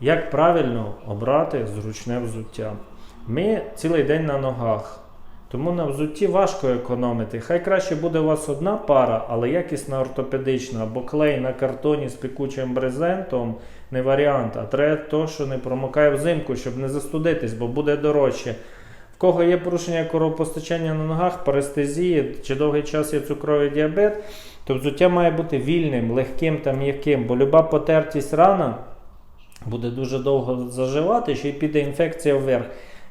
Як правильно обрати зручне взуття? Ми цілий день на ногах, тому на взутті важко економити. Хай краще буде у вас одна пара, але якісна ортопедична, або клей на картоні з пекучим брезентом не варіант, а треба то, що не промокає взимку, щоб не застудитись, бо буде дорожче. В кого є порушення кровопостачання на ногах, парестезії чи довгий час є цукровий діабет, то взуття має бути вільним, легким та м'яким, бо люба потертість рана буде дуже довго заживати, ще й піде інфекція вверх.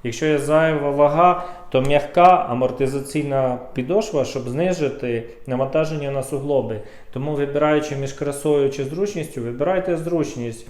Якщо є зайва вага, то м'яка амортизаційна підошва, щоб знижити навантаження на суглоби. Тому вибираючи між красою чи зручністю, вибирайте зручність.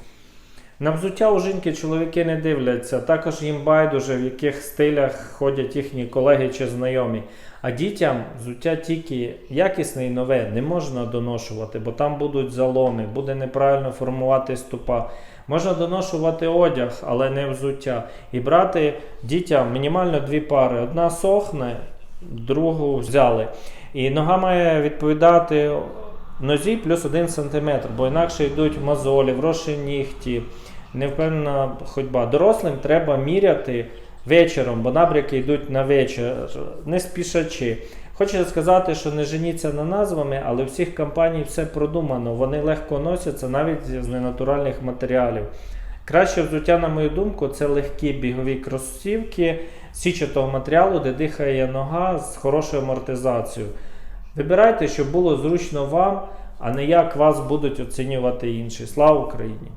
На взуття у жінки чоловіки не дивляться, також їм байдуже, в яких стилях ходять їхні колеги чи знайомі. А дітям взуття тільки якісне і нове не можна доношувати, бо там будуть заломи, буде неправильно формувати ступа. Можна доношувати одяг, але не взуття. І брати дітям мінімально дві пари. Одна сохне, другу взяли. І нога має відповідати нозі плюс 1 см, бо інакше йдуть мозолі, вроші нігті, невпевнена ходьба. Дорослим треба міряти вечором, бо набряки йдуть на вечір, не спішачи. Хочу сказати, що не женіться на назвами, але у всіх компаній все продумано. Вони легко носяться навіть з ненатуральних матеріалів. Краще взуття, на мою думку, це легкі бігові кросівки січатого матеріалу, де дихає нога з хорошою амортизацією. Вибирайте, щоб було зручно вам, а не як вас будуть оцінювати інші. Слава Україні!